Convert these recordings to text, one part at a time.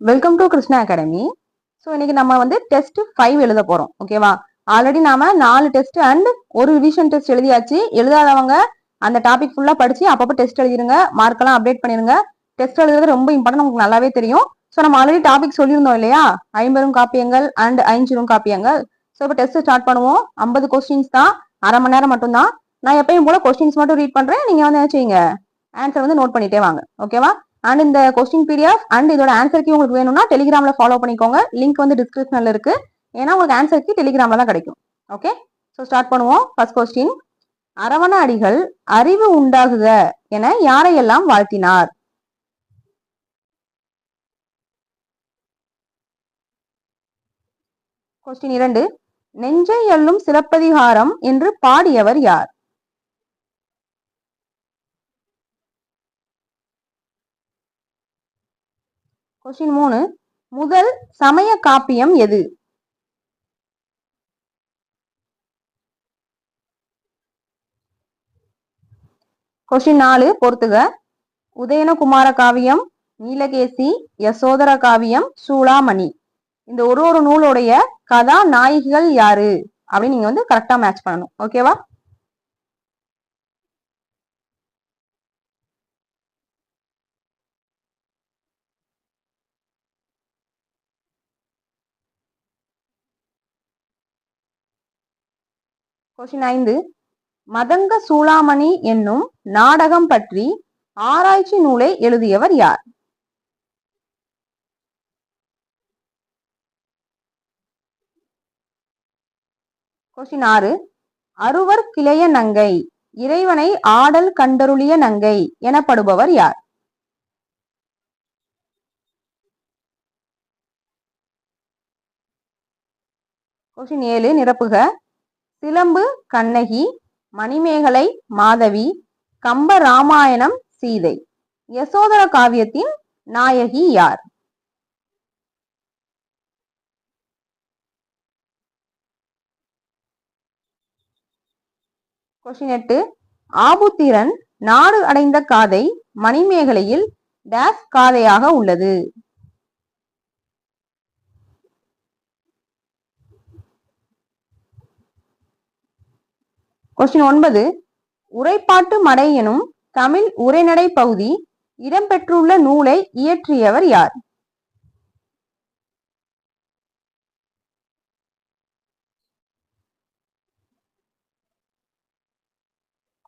Welcome to Krishna academy so இன்னைக்கு நம்ம வந்து டெஸ்ட் ஃபைவ் எழுத போறோம். ஓகேவா ஆல்ரெடி நாம நாலு டெஸ்ட் அண்ட் ஒரு ரிவிஷன் டெஸ்ட் எழுதியாச்சு. எழுதாதவங்க அந்த டாபிக் ஃபுல்லா படிச்சு அப்பப்போ டெஸ்ட் எழுதிருங்க. மார்க்கெல்லாம் அப்டேட் பண்ணிருங்க. டெஸ்ட் எழுதுறது ரொம்ப இம்பார்ட்டன்ட் உங்களுக்கு நல்லாவே தெரியும். ஸோ நம்ம ஆல்ரெடி டாபிக் சொல்லியிருந்தோம் இல்லையா? ஐம்பெரும் காப்பியங்கள் அண்ட் ஐஞ்சிரும் காப்பியங்கள். ஸோ இப்போ டெஸ்ட் ஸ்டார்ட் பண்ணுவோம். ஐம்பது கொஸ்டின்ஸ் தான். அரை மணி நேரம் மட்டும்தான். நான் எப்பயும் போல கொஸ்டின்ஸ் மட்டும் ரீட் பண்றேன். நீங்க வந்து என்ன செய்யுங்க? ஆன்சர் வந்து நோட் பண்ணிட்டே வாங்க. ஓகேவா அண்ட் இந்த கொஸ்டின் பிடிஎஃப் அண்ட் இதோட ஆன்சருக்கு உங்களுக்கு வேணும்னா டெலிகிராம்ல ஃபாலோ பண்ணிக்கோங்க. லிங்க் வந்து டிஸ்கிரிப்ஷன்ல இருக்கு. ஏன்னா உங்களுக்கு ஆன்சருக்கு டெலிகிராம்ல தான் கிடைக்கும். ஓகே ஸோ ஸ்டார்ட் பண்ணுவோம். ஃபர்ஸ்ட் கொஸ்டின் அரவண அடிகள் அறிவு உண்டாகுக என யாரையெல்லாம் வாழ்த்தினார்? கொஸ்டின் இரண்டு. நெஞ்சை எல்லும் சிலப்பதிகாரம் என்று பாடியவர் யார்? கொஸ்டின் மூணு. முதல் சமய காப்பியம் எது? கொஸ்டின் நாலு பொறுத்துக. உதயனகுமார காவியம் நீலகேசி யசோதர காவியம் சூளாமணி. இந்த ஒரு ஒரு நூலுடைய கதாநாயகிகள் யாரு? அப்படின்னு நீங்க வந்து கரெக்டா மேட்ச் பண்ணணும். ஓகேவா கொஸ்டின் ஐந்து. மதங்க சூளாமணி என்னும் நாடகம் பற்றி ஆராய்ச்சி நூலை எழுதியவர் யார்? கொஸ்டின் ஆறு. அறுவர் கிளைய நங்கை இறைவனை ஆடல் கண்டருளிய நங்கை எனப்படுபவர் யார்? கொஸ்டின் ஏழு. நிரப்புக. சிலம்பு கண்ணகி மணிமேகலை மாதவி கம்ப ராமாயணம் சீதை. யசோதர காவியத்தின் நாயகி யார்? கொஷின் எட்டு. ஆபுத்திரன் நாடு அடைந்த காதை மணிமேகலையில் டேஸ் காதையாக உள்ளது. கொஸ்டின் ஒன்பது. உரைப்பாட்டு மடை எனும் தமிழ் உரைநடை பகுதி இடம்பெற்றுள்ள நூலை இயற்றியவர் யார்?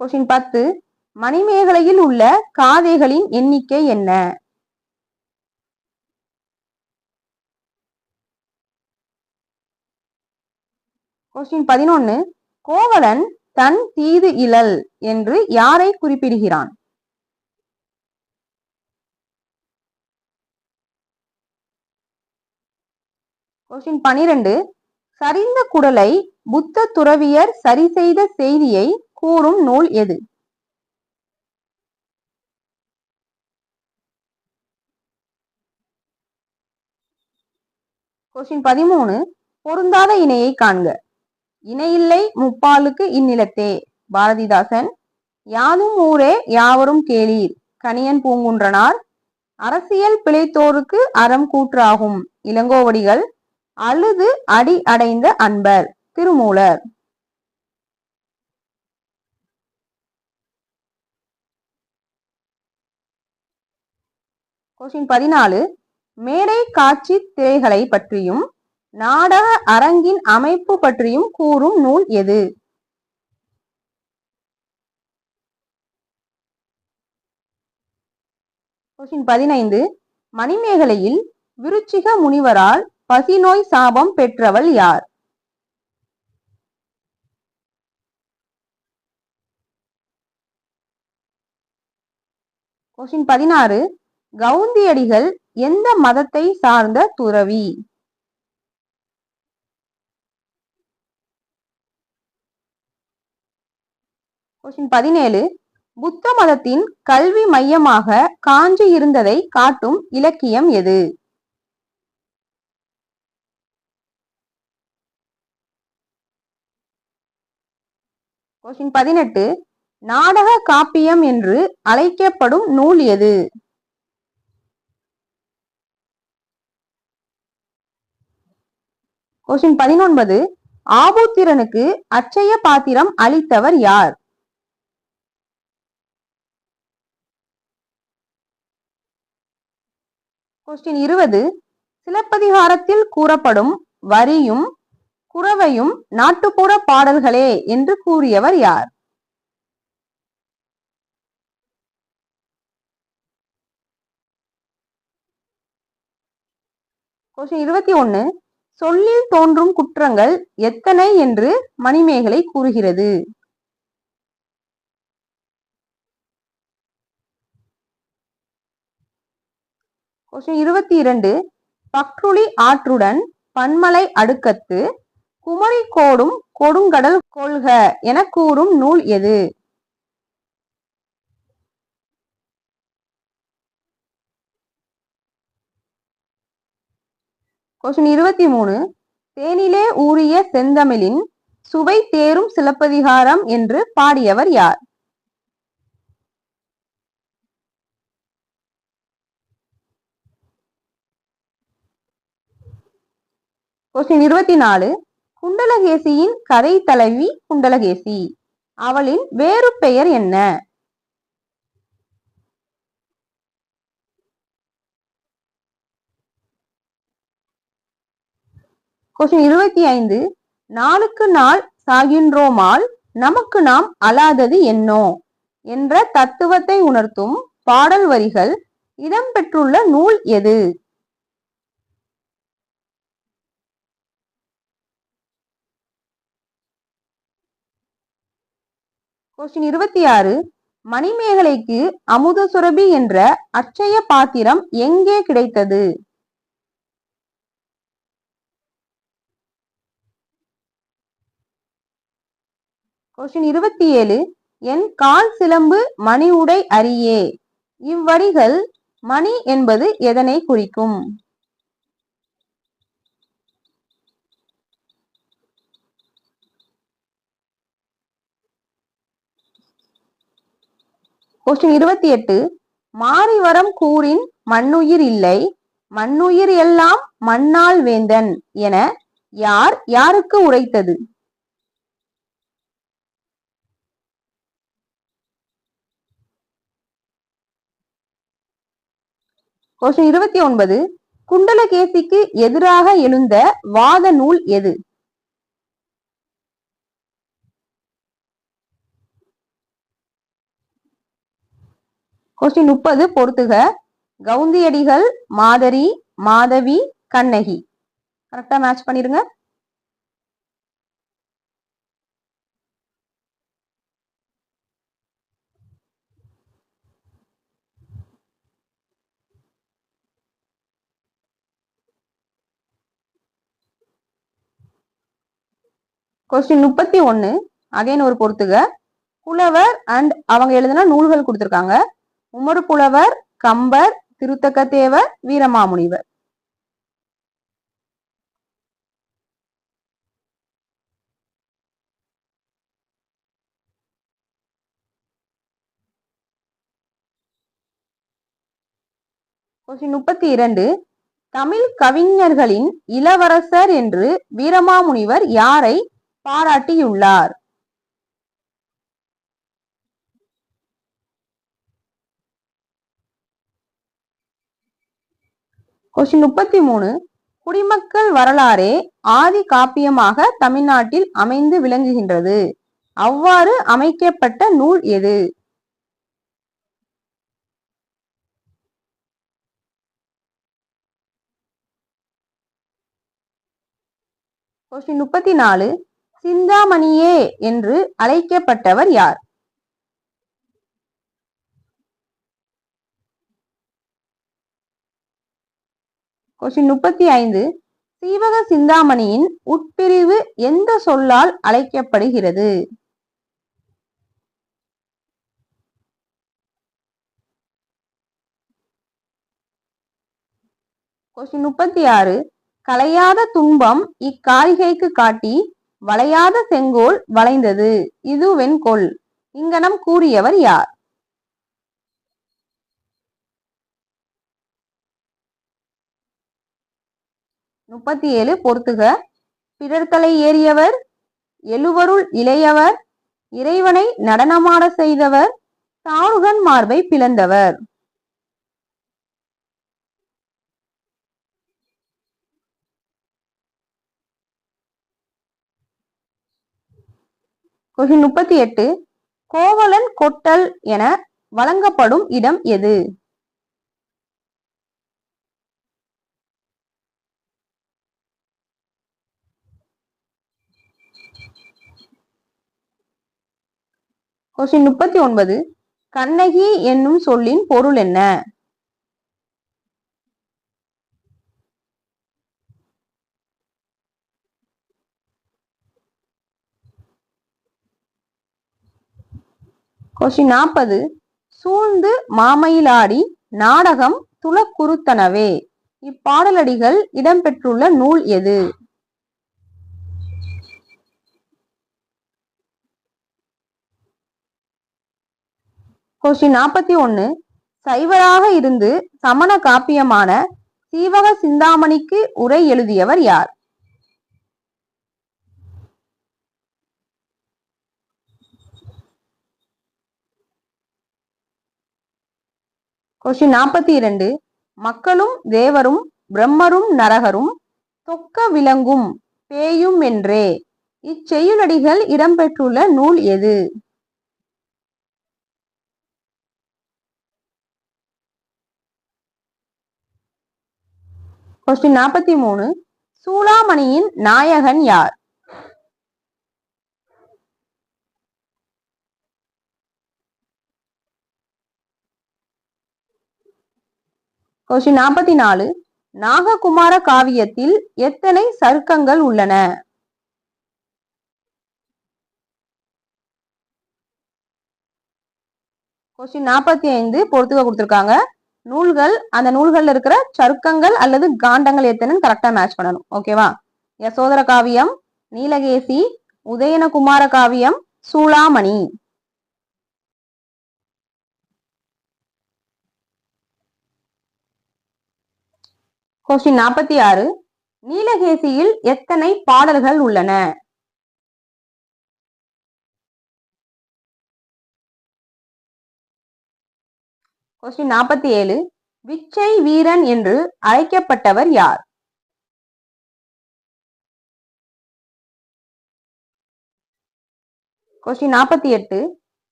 கொஸ்டின் பத்து. மணிமேகலையில் உள்ள காதைகளின் எண்ணிக்கை என்ன? கொஸ்டின் பதினொன்னு. கோவலன் தன் தீது இழல் என்று யாரை குறிப்பிடுகிறான்? கொஸ்டின் பனிரெண்டு. சரிந்த குடலை புத்த துறவியர் சரி செய்த செய்தியை கூறும் நூல் எது? கொஸ்டின் பதிமூணு. பொருந்தாத இணையை காண்க. இணையில்லை முப்பாலுக்கு இந்நிலத்தே. பாரதிதாசன் யாதும் ஊரே யாவரும் கேளீர். கனியன் பூங்குன்றனார் அரசியல் பிழைத்தோருக்கு அறம் கூற்றாகும். இளங்கோவடிகள் அழுது அடி அடைந்த அன்பர். திருமூலர். கொஸ்டின் பதினாலு மேடை காட்சி திரைகளை பற்றியும் நாடக அரங்கின் அமைப்பு பற்றியும் கூறும் நூல் எது? கொஸ்டின் பதினைந்து. மணிமேகலையில் விருச்சிக முனிவரால் பசிநோய் சாபம் பெற்றவள் யார்? கொஸ்டின் பதினாறு. கவுந்தியடிகள் எந்த மதத்தை சார்ந்த துறவி? கொஸ்டின் பதினேழு. புத்த மதத்தின் கல்வி மையமாக காஞ்சி இருந்ததை காட்டும் இலக்கியம் எது? கொஸ்டின் பதினெட்டு. நாடக காப்பியம் என்று அழைக்கப்படும் நூல் எது? கொஸ்டின் பதினொன்பது. ஆபூத்திரனுக்கு அச்சய பாத்திரம் அளித்தவர் யார்? கொஸ்டின் இருபது. சிலப்பதிகாரத்தில் கூறப்படும் வரியும் குறவையும் நாட்டுப்புற பாடல்களே என்று கூறியவர் யார்? கொஸ்டின் இருபத்தி ஒன்னு. சொல்லில் தோன்றும் குற்றங்கள் எத்தனை என்று மணிமேகலை கூறுகிறது. கொஸ்டின் இருபத்தி இரண்டு பக்ருளி ஆற்றுடன் பன்மலை அடுக்கத்து குமரி கோடும் கொடுங்கடல் கொள்க என கூறும் நூல் எது? கொஸ்டின் இருபத்தி மூணு தேனிலே ஊறிய செந்தமிழின் சுவை தேரும் சிலப்பதிகாரம் என்று பாடியவர் யார்? கொஸ்டின் இருபத்தி நாலு குண்டலகேசியின் கதை தலைவி குண்டலகேசி. அவளின் வேறு பெயர் என்ன? கொஸ்டின் இருபத்தி ஐந்து நாளுக்கு நாள் சாகின்றோமால் நமக்கு நாம் அலாதது என்னோ? என்ற தத்துவத்தை உணர்த்தும் பாடல் வரிகள் இடம்பெற்றுள்ள நூல் எது? கொஸ்டின் இருபத்தி ஆறு. மணிமேகலைக்கு அமுத சுரபி என்ற அச்சய பாத்திரம் எங்கே கிடைத்தது? கொஸ்டின் இருபத்தி ஏழு. என் கால் சிலம்பு மணி உடை அறியே இவ்வரிகள் மணி என்பது எதனை குறிக்கும்? கொஸ்டின் இருபத்தி எட்டு. மாறிவரம் கூறின் மண்ணுயிர் இல்லை மண்ணுயிர் எல்லாம் மண்ணால் வேந்தன் என யார் யாருக்கு உரைத்தது? கொஸ்டின் இருபத்தி ஒன்பது. குண்டலகேசிக்கு எதிராக எழுந்த வாத நூல் எது? கொஸ்டின் முப்பது பொறுத்துக. கவுந்தியடிகள் மாதரி மாதவி கண்ணகி. கரெக்டா மேட்ச் பண்ணிருங்க. கொஸ்டின் முப்பத்தி ஒன்னு. அகைன் ஒரு பொறுத்துக. புலவர் அண்ட் அவங்க எழுதின நூல்கள் கொடுத்துருக்காங்க. உமறு புலவர் கம்பர் திருத்தக்கத்தேவர் வீரமாமுனிவர். கொஸ்டின் முப்பத்தி இரண்டு தமிழ் கவிஞர்களின் இளவரசர் என்று வீரமாமுனிவர் யாரை பாராட்டியுள்ளார்? கொஸ்டின் முப்பத்தி மூணு. குடிமக்கள் வரலாறே ஆதி காப்பியமாக தமிழ்நாட்டில் அமைந்து விளங்குகின்றது. அவ்வாறு அமைக்கப்பட்ட நூல் எது? கொஸ்டின் முப்பத்தி நாலு. சிந்தாமணியே என்று அழைக்கப்பட்டவர் யார்? கொஸ்டின் முப்பத்தி ஐந்து. சீவக சிந்தாமணியின் உட்பிரிவு எந்த சொல்லால் அழைக்கப்படுகிறது? கொஸ்டின் முப்பத்தி ஆறு. கலையாத துன்பம் இக்காரிகைக்கு காட்டி வளையாத செங்கோல் வளைந்தது. இது வெண்கொள் இங்கனம் கூறியவர் யார்? முப்பத்தி ஏழு பொறுத்துக. பிறர்த்தலை ஏறியவர் எழுவருள் இளையவர் இறைவனை நடனமாட செய்தவர் தானுகன் மார்பை பிளந்தவர். முப்பத்தி எட்டு கோவலன் கொட்டல் என வழங்கப்படும் இடம் எது? கொஸ்டின் முப்பத்தி ஒன்பது. கண்ணகி என்னும் சொல்லின் பொருள் என்ன? கொஸ்டின் நாற்பது. சூழ்ந்து மாமையிலாடி நாடகம் துளக்குறுத்தனவே. இப்பாடலடிகள் இடம்பெற்றுள்ள நூல் எது? கொஸ்டின் நாற்பத்தி ஒன்னு. சைவராக இருந்து சமண காப்பியமான சீவக சிந்தாமணிக்கு உரை எழுதியவர் யார்? கொஸ்டின் நாற்பத்தி இரண்டு. மக்களும் தேவரும் பிரம்மரும் நரகரும் தொக்க விளங்கும் பேயும் என்றே இச்செய்யுளடிகள் இடம்பெற்றுள்ள நூல் எது? கொஸ்டின் நாற்பத்தி மூணு. சூளாமணியின் நாயகன் யார்? கொஸ்டின் நாற்பத்தி நாலு. நாககுமார காவியத்தில் எத்தனை சருக்கங்கள் உள்ளன? கொஸ்டின் நாற்பத்தி ஐந்து பொறுத்துக்க கொடுத்துருக்காங்க. நூல்கள் அந்த நூல்கள்ல இருக்கிற சருக்கங்கள் அல்லது காண்டங்கள் எத்தனைன்னு கரெக்டா மேட்ச் பண்ணணும். ஓகேவா யசோதர காவியம் நீலகேசி உதயனகுமார காவியம் சூளாமணி. கொஸ்டின் நாற்பத்தி ஆறு. நீலகேசியில் எத்தனை பாடல்கள் உள்ளன? கொஸ்டின் நாற்பத்தி ஏழு. விச்சை வீரன் என்று அழைக்கப்பட்டவர் யார்? கொஸ்டின் நாற்பத்தி எட்டு.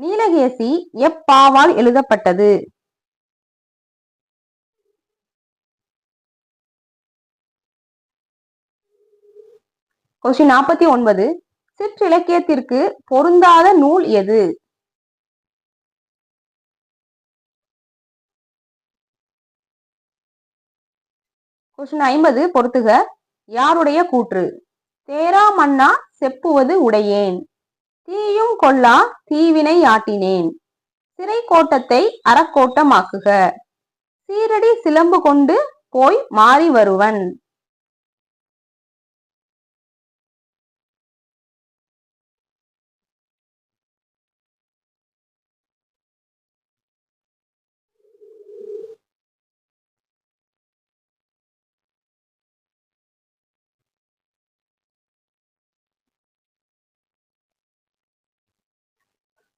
நீலகேசி எப்பாவால் எழுதப்பட்டது? கொஸ்டின் நாற்பத்தி ஒன்பது. சிற்றிலக்கியத்திற்கு பொருந்தாத நூல் எது? கொஸ்டின் ஐம்பது பொறுத்துக. யாருடைய கூற்று? தேரா மன்னா செப்புவது உடையேன். தீயும் கொல்லா தீவினை ஆட்டினேன் சிறை கோட்டத்தை அறக்கோட்டமாக்குக. சீரடி சிலம்பு கொண்டு போய் மாறி வருவன்.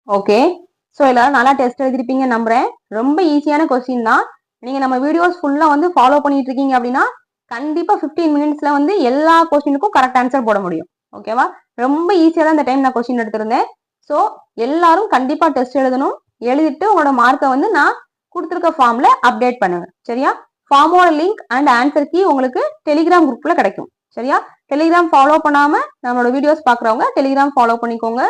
ஓகே ஸோ எல்லாரும் நல்லா டெஸ்ட் எழுதிருப்பீங்க நம்புறேன். ரொம்ப ஈஸியான கொஸ்டின் தான். நீங்க நம்ம வீடியோஸ் ஃபுல்லா வந்து ஃபாலோ பண்ணிட்டு இருக்கீங்க அப்படின்னா கண்டிப்பா 15 மினிட்ஸ்ல வந்து எல்லா கொஸ்டினுக்கும் கரெக்ட் ஆன்சர் போட முடியும். ஓகேவா ரொம்ப ஈஸியா தான் இந்த டைம் நான் கொஸ்டின் எடுத்திருந்தேன். ஸோ எல்லாரும் கண்டிப்பா டெஸ்ட் எழுதணும். எழுதிட்டு உங்களோட மார்க்கை வந்து நான் கொடுத்துருக்க ஃபார்ம்ல அப்டேட் பண்ணுங்க சரியா? ஃபார்மோட லிங்க் அண்ட் ஆன்சர் கீ உங்களுக்கு டெலிகிராம் குரூப்ல கிடைக்கும். சரியா? டெலிகிராம் ஃபாலோ பண்ணாம நம்மளோட வீடியோஸ் பாக்குறவங்க டெலிகிராம் ஃபாலோ பண்ணிக்கோங்க.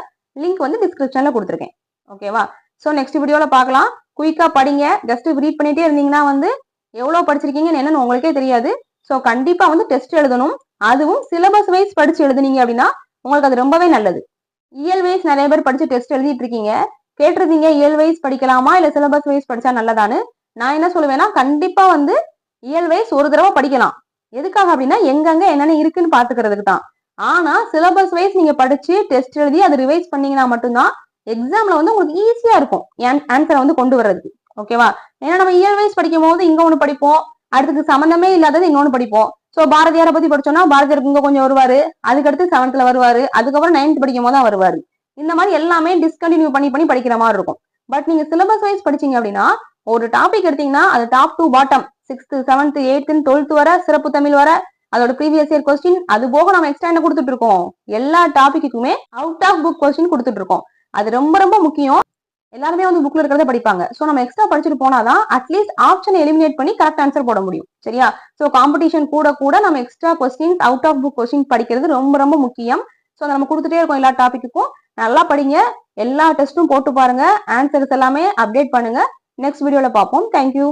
லிங்க் வந்து டிஸ்கிரிப்ஷன்ல கொடுத்துருக்கேன். ஓகேவா ஸோ நெக்ஸ்ட் வீடியோவில் பார்க்கலாம். குயிக்காக படிங்க. ஜஸ்ட் ரீட் பண்ணிட்டே இருந்தீங்கன்னா வந்து எவ்வளோ படிச்சிருக்கீங்கன்னு என்னன்னு உங்களுக்கே தெரியாது. ஸோ கண்டிப்பாக வந்து டெஸ்ட் எழுதணும். அதுவும் சிலபஸ் வைஸ் படிச்சு எழுதுனீங்க அப்படின்னா உங்களுக்கு அது ரொம்பவே நல்லது. இயல் வைஸ் நிறைய பேர் படிச்சு டெஸ்ட் எழுதிட்டு இருக்கீங்க. கேட்டிருந்தீங்க இயல் வைஸ் படிக்கலாமா? இல்லை சிலபஸ் வைஸ் படிச்சா நல்லதான்னு? நான் என்ன சொல்லுவேன்னா கண்டிப்பாக வந்து இயல் வைஸ் ஒரு தடவை படிக்கலாம். எதுக்காக அப்படின்னா எங்கெங்க என்னென்ன இருக்குன்னு பாத்துக்கிறதுக்கு தான். ஆனா சிலபஸ் வைஸ் நீங்க படிச்சு டெஸ்ட் எழுதி அதை ரிவைஸ் பண்ணீங்கன்னா மட்டும்தான் எக்ஸாம்ல வந்து உங்களுக்கு ஈஸியா இருக்கும். ஆன்சரை வந்து கொண்டு வர்றதுக்கு. ஓகேவா ஏன்னா நம்ம இயர் வைஸ் படிக்கும் போது இங்க ஒண்ணு படிப்போம் அடுத்தது சம்மந்தமே இல்லாதது இன்னொன்னு படிப்போம். சோ பாரதியாரை பத்தி படிச்சோம்னா பாரதியார் இங்க கொஞ்சம் வருவாரு அதுக்கடுத்து செவன்த்ல வருவாரு அதுக்கப்புறம் நைன்த் படிக்கும் போது தான் வருவாரு. இந்த மாதிரி எல்லாமே டிஸ்கண்டினியூ பண்ணி பண்ணி படிக்கிற மாதிரி இருக்கும். பட் நீங்க சிலபஸ் வைஸ் படிச்சீங்க அப்படின்னா ஒரு டாபிக் எடுத்தீங்கன்னா அது top to bottom sixth seventh eighth twelfth வர சிறப்பு தமிழ் வர அதோட ப்ரீவியஸ் இயர் கொஸ்டின் அது போக நம்ம எக்ஸ்ட்ரா என்ன கொடுத்துட்டு இருக்கோம்? எல்லா டாபிக்குமே அவுட் ஆஃப் புக் கொஸ்டின் கொடுத்துட்டு இருக்கோம். அது ரொம்ப ரொம்ப முக்கியம். எல்லாருமே வந்து புக்ல இருக்கிறத படிப்பாங்க. சோ நம்ம எக்ஸ்ட்ரா படிச்சுட்டு போனாதான் அட்லீஸ்ட் ஆப்ஷன் எலிமினேட் பண்ணி கரெக்ட் ஆன்சர் போட முடியும். சரியா? சோ காம்படிஷன் கூட கூட நம்ம extra question out of book question படிக்கிறது ரொம்ப ரொம்ப முக்கியம். சோ நம்ம கொடுத்துட்டே இருக்கோம் எல்லா டாபிக்குக்கும் நல்லா படிங்க. எல்லா டெஸ்ட்டும் போட்டு பாருங்க. ஆன்சர்ஸ் எல்லாமே அப்டேட் பண்ணுங்க. நெக்ஸ்ட் வீடியோல பார்ப்போம். தேங்க்யூ